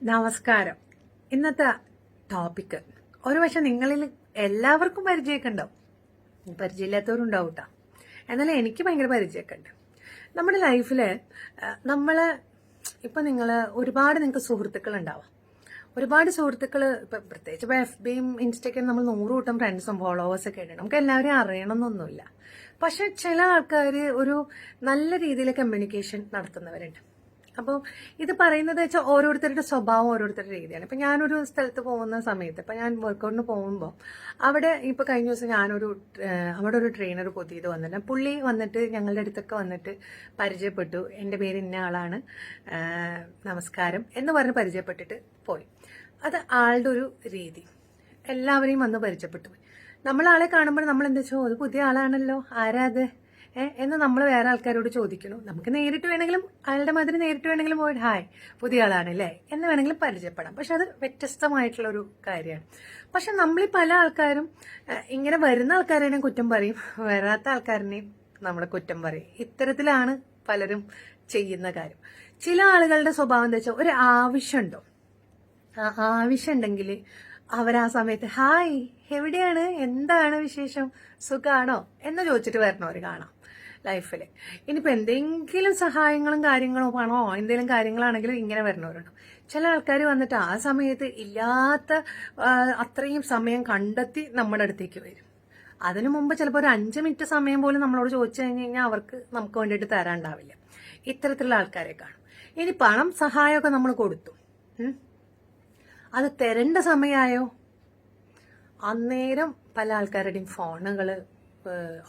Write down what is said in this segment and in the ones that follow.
നമസ്കാരം. ഇന്നത്തെ ടോപ്പിക്ക് ഒരു പക്ഷെ നിങ്ങളിൽ എല്ലാവർക്കും പരിചയമൊക്കെ ഉണ്ടാവും പരിചയമില്ലാത്തവരുണ്ടാവും എന്നാലും എനിക്ക് ഭയങ്കര പരിചയമൊക്കെ ഉണ്ട് നമ്മുടെ ലൈഫിൽ നമ്മൾ ഇപ്പം നിങ്ങൾ ഒരുപാട് നിങ്ങൾക്ക് സുഹൃത്തുക്കൾ ഉണ്ടാവാം ഒരുപാട് സുഹൃത്തുക്കൾ ഇപ്പം പ്രത്യേകിച്ച് ഇപ്പോൾ എഫ് ബിയും ഇൻസ്റ്റയ്ക്കും നമ്മൾ നൂറ് കൂട്ടം ഫ്രണ്ട്സും ഫോളോവേഴ്സ് ഒക്കെ ഉണ്ട്. നമുക്ക് എല്ലാവരെയും അറിയണമെന്നൊന്നുമില്ല. പക്ഷെ ചില ആൾക്കാർ ഒരു നല്ല രീതിയിൽ കമ്മ്യൂണിക്കേഷൻ നടത്തുന്നവരുണ്ട്. അപ്പോൾ ഇത് പറയുന്നത് വെച്ചാൽ ഓരോരുത്തരുടെ സ്വഭാവം ഓരോരുത്തരുടെ രീതിയാണ്. ഇപ്പം ഞാനൊരു സ്ഥലത്ത് പോകുന്ന സമയത്ത് ഇപ്പം ഞാൻ വർക്കൗട്ടിന് പോകുമ്പോൾ അവിടെ ഇപ്പോൾ കഴിഞ്ഞ ദിവസം ഞാനൊരു അവിടെ ഒരു ട്രെയിനർ പുതിയത് വന്നിട്ട് പുള്ളി വന്നിട്ട് ഞങ്ങളുടെ അടുത്തൊക്കെ വന്നിട്ട് പരിചയപ്പെട്ടു. എന്റെ പേര് ഇന്ന ആളാണ്. നമസ്കാരം എന്ന് പറഞ്ഞ് പരിചയപ്പെട്ടിട്ട് പോയി. അത് ആളുടെ ഒരു രീതി. എല്ലാവരെയും വന്ന് പരിചയപ്പെട്ടു നമ്മൾ ആളെ കാണുമ്പോൾ നമ്മൾ എന്താ വെച്ചോ അത് പുതിയ ആളാണല്ലോ. ആരാ എന്ന് നമ്മൾ വേറെ ആൾക്കാരോട് ചോദിക്കണം. നമുക്ക് നേരിട്ട് വേണമെങ്കിലും അയാളുടെ മാതിരി നേരിട്ട് വേണമെങ്കിലും പോയിട്ട് ഹായ് പുതിയ ആളാണല്ലേ എന്ന് വേണമെങ്കിലും പരിചയപ്പെടാം. പക്ഷെ അത് വ്യത്യസ്തമായിട്ടുള്ള ഒരു കാര്യമാണ്. പക്ഷെ നമ്മളീ പല ആൾക്കാരും ഇങ്ങനെ വരുന്ന ആൾക്കാരെയും കുറ്റം പറയും വരാത്ത ആൾക്കാരനെയും നമ്മൾ കുറ്റം പറയും. ഇത്തരത്തിലാണ് പലരും ചെയ്യുന്ന കാര്യം. ചില ആളുകളുടെ സ്വഭാവം എന്താ വെച്ചാൽ ഒരു ആവശ്യമുണ്ടോ? ആവശ്യമുണ്ടെങ്കിൽ അവർ ആ സമയത്ത് ഹായ് എവിടെയാണ്? എന്താണ് വിശേഷം? സുഖാണോ? എന്ന് ചോദിച്ചിട്ട് വരണവർ കാണാം. ലൈഫിൽ. ഇനിയിപ്പോൾ എന്തെങ്കിലും സഹായങ്ങളും കാര്യങ്ങളും വേണോ എന്തെങ്കിലും കാര്യങ്ങളാണെങ്കിലും ഇങ്ങനെ വരണവരുണ്ട് ചില ആൾക്കാർ വന്നിട്ട് ആ സമയത്ത് ഇല്ലാത്ത അത്രയും സമയം കണ്ടെത്തി നമ്മുടെ അടുത്തേക്ക് വരും. അതിനു മുമ്പ് ചിലപ്പോൾ ഒരു അഞ്ച് മിനിറ്റ് സമയം പോലും നമ്മളോട് ചോദിച്ചു കഴിഞ്ഞ് കഴിഞ്ഞാൽ അവർക്ക് നമുക്ക് വേണ്ടിയിട്ട് തരാണ്ടാവില്ല. ഇത്തരത്തിലുള്ള ആൾക്കാരെ കാണും. ഇനി പണം സഹായമൊക്കെ നമ്മൾ കൊടുത്തു. അത് തരേണ്ട സമയമായോ അന്നേരം പല ആൾക്കാരുടെയും ഫോണുകൾ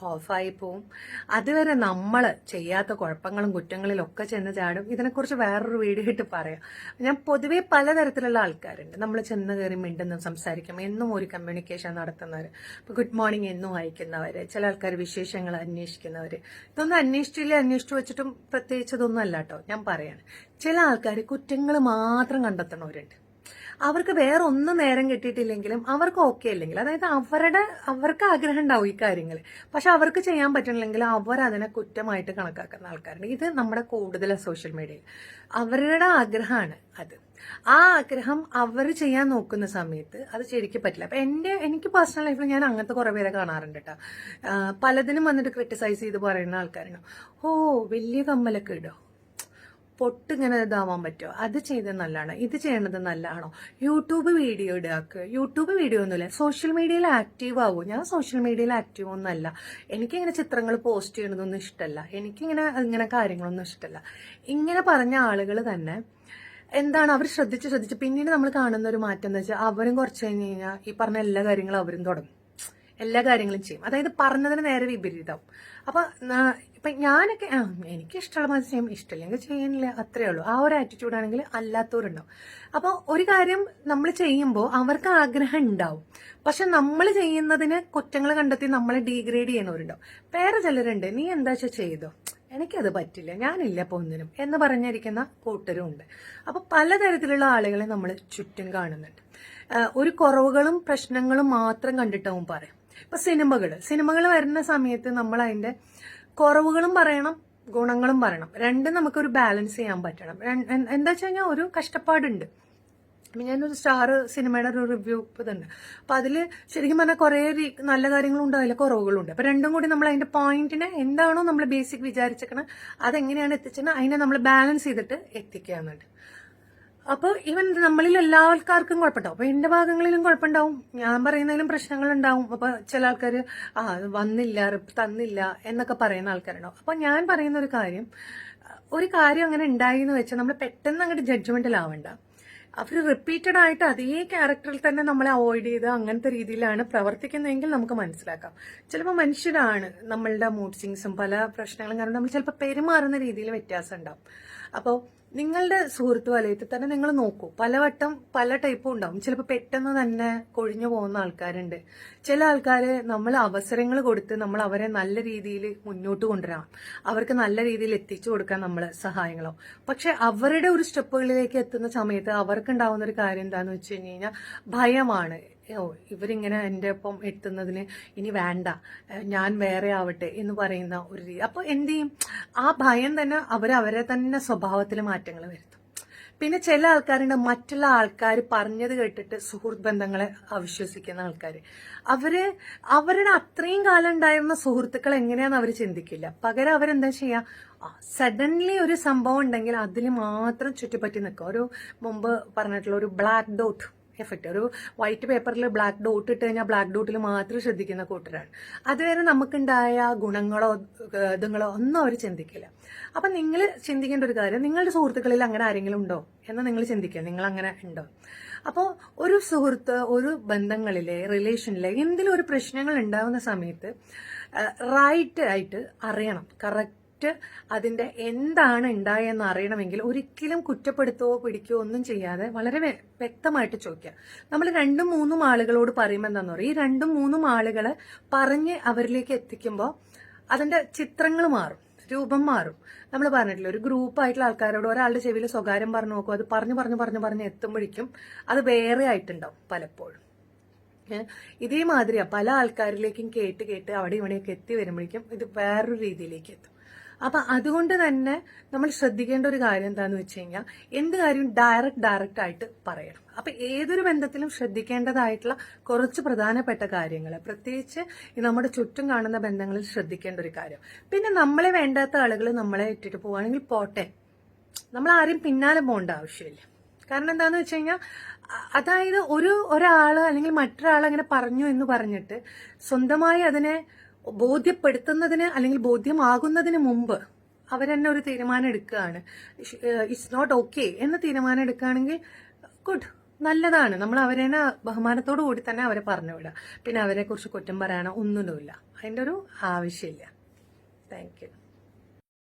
ഓഫായി പോവും. അതുവരെ നമ്മൾ ചെയ്യാത്ത കുഴപ്പങ്ങളും കുറ്റങ്ങളിലും ഒക്കെ ചെന്ന് ചാടും. ഇതിനെക്കുറിച്ച് വേറൊരു വീഡിയോ ഇട്ട് പറയാം. ഞാൻ പൊതുവേ പലതരത്തിലുള്ള ആൾക്കാരുണ്ട്. നമ്മൾ ചെന്ന് കയറി മിണ്ടുന്ന സംസാരിക്കും. എന്നും ഒരു കമ്മ്യൂണിക്കേഷൻ നടത്തുന്നവർ ഇപ്പോൾ ഗുഡ് മോർണിംഗ് എന്നും അയക്കുന്നവർ ചില ആൾക്കാർ വിശേഷങ്ങൾ അന്വേഷിക്കുന്നവർ ഇതൊന്നും അന്വേഷിച്ചില്ല അന്വേഷിച്ചു വെച്ചിട്ടും പ്രത്യേകിച്ചതൊന്നും അല്ല കേട്ടോ. ഞാൻ പറയാണ്. ചില ആൾക്കാർ കുറ്റങ്ങൾ മാത്രം കണ്ടെത്തണവരുണ്ട് അവർക്ക് വേറെ ഒന്നും നേരം കിട്ടിയിട്ടില്ലെങ്കിലും അവർക്ക് ഓക്കെ അല്ലെങ്കിൽ അതായത് അവരുടെ അവർക്ക് ആഗ്രഹം ഉണ്ടാവും ഈ കാര്യങ്ങൾ പക്ഷെ അവർക്ക് ചെയ്യാൻ പറ്റണില്ലെങ്കിൽ അവർ അതിനെ കുറ്റമായിട്ട് കണക്കാക്കുന്ന ആൾക്കാരുണ്ട്. ഇത് നമ്മുടെ കൂടുതൽ സോഷ്യൽ മീഡിയയിൽ അവരുടെ ആഗ്രഹമാണ് അത്. ആ ആഗ്രഹം അവർ ചെയ്യാൻ നോക്കുന്ന സമയത്ത് അത് ശരിക്കും പറ്റില്ല. അപ്പൊ എന്റെ എനിക്ക് പേഴ്സണൽ ലൈഫിൽ ഞാൻ അങ്ങനത്തെ കുറെ പേരെ കാണാറുണ്ട് കേട്ടോ പലതിനും വന്നിട്ട് ക്രിട്ടിസൈസ് ചെയ്ത് പറയുന്ന ആൾക്കാരാണ് ഓ വലിയ കമ്മലൊക്കെ ഇടോ പൊട്ടിങ്ങനെ ഇതാവാൻ പറ്റുമോ? അത് ചെയ്തത് നല്ലതാണ്? ഇത് ചെയ്യണത് നല്ലതാണോ? യൂട്യൂബ് വീഡിയോ ഇടുക യൂട്യൂബ് വീഡിയോ ഒന്നുമില്ല. സോഷ്യൽ മീഡിയയിൽ ആക്റ്റീവ് ആവും. ഞാൻ സോഷ്യൽ മീഡിയയിൽ ആക്റ്റീവ് ഒന്നുമല്ല. എനിക്കിങ്ങനെ ചിത്രങ്ങൾ പോസ്റ്റ് ചെയ്യണതൊന്നും ഇഷ്ടമല്ല. എനിക്കിങ്ങനെ ഇങ്ങനെ കാര്യങ്ങളൊന്നും ഇഷ്ടമല്ല. ഇങ്ങനെ പറഞ്ഞ ആളുകൾ തന്നെ എന്താണ് അവർ ശ്രദ്ധിച്ച് ശ്രദ്ധിച്ച് പിന്നീട് നമ്മൾ കാണുന്ന ഒരു മാറ്റം എന്ന് വെച്ചാൽ അവരും കുറച്ച് കഴിഞ്ഞ് കഴിഞ്ഞാൽ ഈ പറഞ്ഞ എല്ലാ കാര്യങ്ങളും അവരും തുടങ്ങും. എല്ലാ കാര്യങ്ങളും ചെയ്യും. അതായത് പറഞ്ഞതിന് നേരെ വിപരീതം. അപ്പൊ ഇപ്പൊ ഞാനൊക്കെ ആ എനിക്ക് ഇഷ്ടമുള്ള മാതിരി ചെയ്യും ഇഷ്ടമില്ലെങ്കിൽ ചെയ്യാനില്ല അത്രേ ഉള്ളൂ. ആ ഒരു ആറ്റിറ്റ്യൂഡ് ആണെങ്കിൽ അല്ലാത്തവരുണ്ടാവും. അപ്പോൾ ഒരു കാര്യം നമ്മൾ ചെയ്യുമ്പോൾ അവർക്ക് ആഗ്രഹം ഉണ്ടാവും. പക്ഷെ നമ്മൾ ചെയ്യുന്നതിന് കുറ്റങ്ങൾ കണ്ടെത്തി നമ്മളെ ഡീഗ്രേഡ് ചെയ്യുന്നവരുണ്ടാവും. വേറെ ചിലരുണ്ട് നീ എന്താ വെച്ചാൽ ചെയ്തോ? എനിക്കത് പറ്റില്ല ഞാനില്ല ഒന്നിനും എന്ന് പറഞ്ഞിരിക്കുന്ന കൂട്ടരും ഉണ്ട്. അപ്പോൾ പലതരത്തിലുള്ള ആളുകളെ നമ്മൾ ചുറ്റും കാണുന്നുണ്ട്. ഒരു കുറവുകളും പ്രശ്നങ്ങളും മാത്രം കണ്ടിട്ടാവും പറയാം. ഇപ്പൊ സിനിമകൾ സിനിമകൾ വരുന്ന സമയത്ത് നമ്മൾ അതിന്റെ കുറവുകളും പറയണം ഗുണങ്ങളും പറയണം. രണ്ടും നമുക്കൊരു ബാലൻസ് ചെയ്യാൻ പറ്റണം. എന്താ വെച്ച് കഴിഞ്ഞാൽ ഒരു കഷ്ടപ്പാടുണ്ട്. ഞാനൊരു സ്റ്റാർ സിനിമയുടെ ഒരു റിവ്യൂ ഇതുണ്ട് അപ്പം അതിൽ ശരിക്കും പറഞ്ഞാൽ കുറേ നല്ല നല്ല കാര്യങ്ങളുണ്ട് കുറവുകളും ഉണ്ട് അപ്പം രണ്ടും കൂടി നമ്മൾ അതിന്റെ പോയിന്റിനെ എന്താണോ നമ്മൾ ബേസിക് വിചാരിച്ചേക്കണം അതെങ്ങനെയാണ് എത്തിച്ചത് അതിനെ നമ്മൾ ബാലൻസ് ചെയ്തിട്ട് എത്തിക്കാന്നുണ്ട്. അപ്പോൾ ഇവൻ നമ്മളിൽ എല്ലാ ആൾക്കാർക്കും കുഴപ്പമുണ്ടാവും. അപ്പോൾ എന്റെ ഭാഗങ്ങളിലും കുഴപ്പമുണ്ടാവും. ഞാൻ പറയുന്നതിലും പ്രശ്നങ്ങൾ ഉണ്ടാവും അപ്പോൾ ചില ആൾക്കാർ ആ വന്നില്ല തന്നില്ല എന്നൊക്കെ പറയുന്ന ആൾക്കാരുണ്ടാവും. അപ്പോൾ ഞാൻ പറയുന്ന ഒരു കാര്യം ഒരു കാര്യം അങ്ങനെ ഉണ്ടായി എന്ന് വെച്ചാൽ നമ്മൾ പെട്ടെന്ന് അങ്ങോട്ട് ജഡ്ജ്മെന്റിലാവണ്ട അവർ റിപ്പീറ്റഡ് ആയിട്ട് അതേ ക്യാരക്ടറിൽ തന്നെ നമ്മളെ അവോയ്ഡ് ചെയ്ത് അങ്ങനത്തെ രീതിയിലാണ് പ്രവർത്തിക്കുന്നതെങ്കിൽ നമുക്ക് മനസ്സിലാക്കാം. ചിലപ്പോൾ മനുഷ്യരാണ് നമ്മളുടെ മൂഡ് സിങ്സും പല പ്രശ്നങ്ങളും കാരണം നമ്മൾ ചിലപ്പോൾ പെരുമാറുന്ന രീതിയിൽ വ്യത്യാസം ഉണ്ടാവും. അപ്പോൾ നിങ്ങളുടെ സുഹൃത്ത് വലയത്തിൽ തന്നെ നിങ്ങൾ നോക്കൂ. പലവട്ടം പല ടൈപ്പും ഉണ്ടാവും. ചിലപ്പോൾ പെട്ടെന്ന് തന്നെ കൊഴിഞ്ഞു പോകുന്ന ആൾക്കാരുണ്ട്. ചില ആൾക്കാർ നമ്മൾ അവസരങ്ങൾ കൊടുത്ത് നമ്മൾ അവരെ നല്ല രീതിയിൽ മുന്നോട്ട് കൊണ്ടുവരാം. അവർക്ക് നല്ല രീതിയിൽ എത്തിച്ചു കൊടുക്കാൻ നമ്മൾ സഹായങ്ങളോ പക്ഷെ അവരുടെ ഒരു സ്റ്റെപ്പുകളിലേക്ക് എത്തുന്ന സമയത്ത് അവർക്കുണ്ടാവുന്ന ഒരു കാര്യം എന്താണെന്ന് വെച്ച് കഴിഞ്ഞ് കഴിഞ്ഞാൽ ഭയമാണ്. ഇവരിങ്ങനെ എന്റെ ഒപ്പം എത്തുന്നതിന് ഇനി വേണ്ട. ഞാൻ വേറെ ആവട്ടെ എന്ന് പറയുന്ന ഒരു രീതി. അപ്പോൾ എന്ത് ചെയ്യും? ആ ഭയം തന്നെ അവർ അവരെ തന്നെ സ്വഭാവത്തിൽ മാറ്റങ്ങൾ വരുത്തും. പിന്നെ ചില ആൾക്കാരുണ്ട് മറ്റുള്ള ആൾക്കാർ പറഞ്ഞത് കേട്ടിട്ട് സുഹൃത്ത് ബന്ധങ്ങളെ അവിശ്വസിക്കുന്ന ആൾക്കാർ അവർ അവരുടെ അത്രയും കാലം ഉണ്ടായിരുന്ന സുഹൃത്തുക്കൾ എങ്ങനെയാന്ന് അവർ ചിന്തിക്കില്ല. പകരം അവരെന്താ ചെയ്യുക സഡൻലി ഒരു സംഭവം ഉണ്ടെങ്കിൽ അതിൽ മാത്രം ചുറ്റിപ്പറ്റി നിൽക്കുക ഒരു മുമ്പ് പറഞ്ഞിട്ടുള്ള ഒരു ബ്ലാക്ക് ഡോട്ട് എഫക്റ്റ് ഒരു വൈറ്റ് പേപ്പറിൽ ബ്ലാക്ക് ഡോട്ട് ഇട്ട് കഴിഞ്ഞാൽ ബ്ലാക്ക് ഡോട്ടിൽ മാത്രം ശ്രദ്ധിക്കുന്ന കൂട്ടരാണ്. അതുവരെ നമുക്കുണ്ടായ ഗുണങ്ങളോ ഇതുങ്ങളോ ഒന്നും അവർ ചിന്തിക്കില്ല. അപ്പം നിങ്ങൾ ചിന്തിക്കേണ്ട ഒരു കാര്യം നിങ്ങളുടെ സുഹൃത്തുക്കളിൽ അങ്ങനെ ആരെങ്കിലും ഉണ്ടോ എന്ന് നിങ്ങൾ ചിന്തിക്കുക. നിങ്ങൾ അങ്ങനെ ഉണ്ടോ? അപ്പോൾ ഒരു സുഹൃത്ത് ഒരു ബന്ധങ്ങളിലെ റിലേഷനിലെ എന്തെങ്കിലും ഒരു പ്രശ്നങ്ങൾ ഉണ്ടാകുന്ന സമയത്ത് റൈറ്റ് ആയിട്ട് അറിയണം. കറക്റ്റ് അതിന്റെ എന്താണ് ഉണ്ടായെന്ന് അറിയണമെങ്കിൽ ഒരിക്കലും കുറ്റപ്പെടുത്തുകയോ പിടിക്കുകയോ ഒന്നും ചെയ്യാതെ വളരെ വ്യ- വ്യക്തമായിട്ട് ചോദിക്കുക. നമ്മൾ രണ്ടും മൂന്നും ആളുകളോട് പറയുമ്പോൾ എന്താന്ന് പറയും? ഈ രണ്ടും മൂന്നും ആളുകളെ പറഞ്ഞ് അവരിലേക്ക് എത്തിക്കുമ്പോൾ അതിന്റെ ചിത്രങ്ങൾ മാറും രൂപം മാറും. നമ്മൾ പറഞ്ഞിട്ടില്ല ഒരു ഗ്രൂപ്പ് ആയിട്ടുള്ള ആൾക്കാരോട് ഒരാളുടെ ചെവിയിൽ സ്വകാര്യം പറഞ്ഞു നോക്കും അത് പറഞ്ഞു പറഞ്ഞു പറഞ്ഞു പറഞ്ഞ് എത്തുമ്പോഴേക്കും അത് വേറെ ആയിട്ടുണ്ടാവും പലപ്പോഴും. ഇതേമാതിരിയാണ് പല ആൾക്കാരിലേക്കും കേട്ട് കേട്ട് അവിടെ ഇവിടെയൊക്കെ എത്തി വരുമ്പോഴേക്കും ഇത് വേറൊരു രീതിയിലേക്ക് എത്തും. അപ്പൊ അതുകൊണ്ട് തന്നെ നമ്മൾ ശ്രദ്ധിക്കേണ്ട ഒരു കാര്യം എന്താന്ന് വെച്ച് കഴിഞ്ഞാൽ എന്ത് കാര്യവും ഡയറക്റ്റ് ഡയറക്റ്റ് ആയിട്ട് പറയണം. അപ്പൊ ഏതൊരു ബന്ധത്തിലും ശ്രദ്ധിക്കേണ്ടതായിട്ടുള്ള കുറച്ച് പ്രധാനപ്പെട്ട കാര്യങ്ങൾ പ്രത്യേകിച്ച് നമ്മുടെ ചുറ്റും കാണുന്ന ബന്ധങ്ങളിൽ ശ്രദ്ധിക്കേണ്ട ഒരു കാര്യം. പിന്നെ നമ്മളെ വേണ്ടാത്ത ആളുകൾ നമ്മളെ ഇട്ടിട്ട് പോവുകയാണെങ്കിൽ പോട്ടെ. നമ്മൾ ആരും പിന്നാലെ പോകേണ്ട ആവശ്യമില്ല. കാരണം എന്താന്ന് വെച്ച് കഴിഞ്ഞാൽ അതായത് ഒരു ഒരാൾ അല്ലെങ്കിൽ മറ്റൊരാൾ അങ്ങനെ പറഞ്ഞു എന്ന് പറഞ്ഞിട്ട് സ്വന്തമായി അതിനെ ബോധ്യപ്പെടുത്തുന്നതിന് അല്ലെങ്കിൽ ബോധ്യമാകുന്നതിന് മുമ്പ് അവരെന്നെ ഒരു തീരുമാനം എടുക്കുകയാണ്. ഇറ്റ്സ് നോട്ട് ഓക്കെ എന്ന തീരുമാനം എടുക്കുകയാണെങ്കിൽ ഗുഡ് നല്ലതാണ്. നമ്മൾ അവരെ ബഹുമാനത്തോടു കൂടി തന്നെ അവരെ പറഞ്ഞു വിടുക പിന്നെ അവരെ കുറിച്ച് കുറ്റം പറയാനോ ഒന്നുമില്ല അതിന്റെ ഒരു ആവശ്യമില്ല. Thank you